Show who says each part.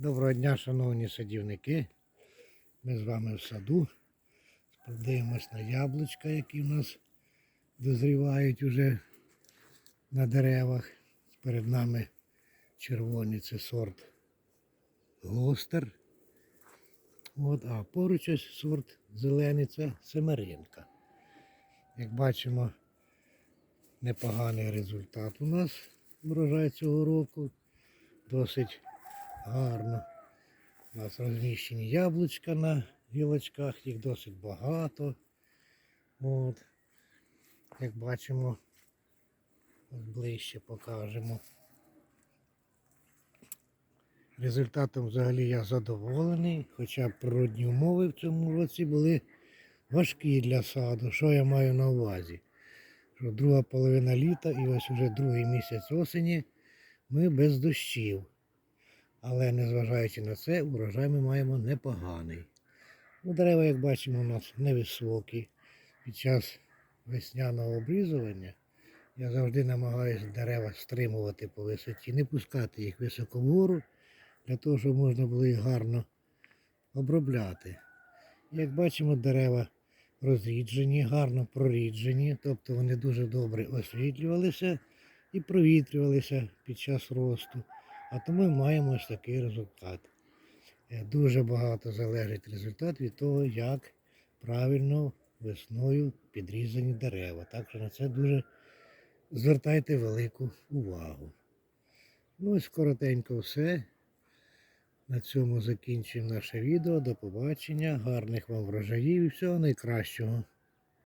Speaker 1: Доброго дня, шановні садівники. Ми з вами в саду. Подивимось на яблучка, які в нас дозрівають уже на деревах. Перед нами червоний це сорт Глостер. От, а поруч ось сорт зелений це Семеринка. Як бачимо, непоганий результат у нас врожай цього року. Досить гарно. У нас розміщені яблучка на гілочках, їх досить багато. От. Як бачимо, ближче покажемо. Результатом взагалі я задоволений, хоча природні умови в цьому році були важкі для саду. Що я маю на увазі? Друга половина літа і ось уже другий місяць осені ми без дощів. Але незважаючи на це, урожай ми маємо непоганий. Ну, дерева, як бачимо, у нас невисокі. Під час весняного обрізування я завжди намагаюся дерева стримувати по висоті, не пускати їх високо вгору, для того, щоб можна було їх гарно обробляти. Як бачимо, дерева розріджені, гарно проріджені, тобто вони дуже добре освітлювалися і провітрювалися під час росту. А тому ми маємо ось такий результат. Е, Дуже багато залежить результат від того, як правильно весною підрізані дерева. Так що на це дуже звертайте велику увагу. Ну ось коротенько все. На цьому закінчуємо наше відео. До побачення. Гарних вам врожаїв і всього найкращого.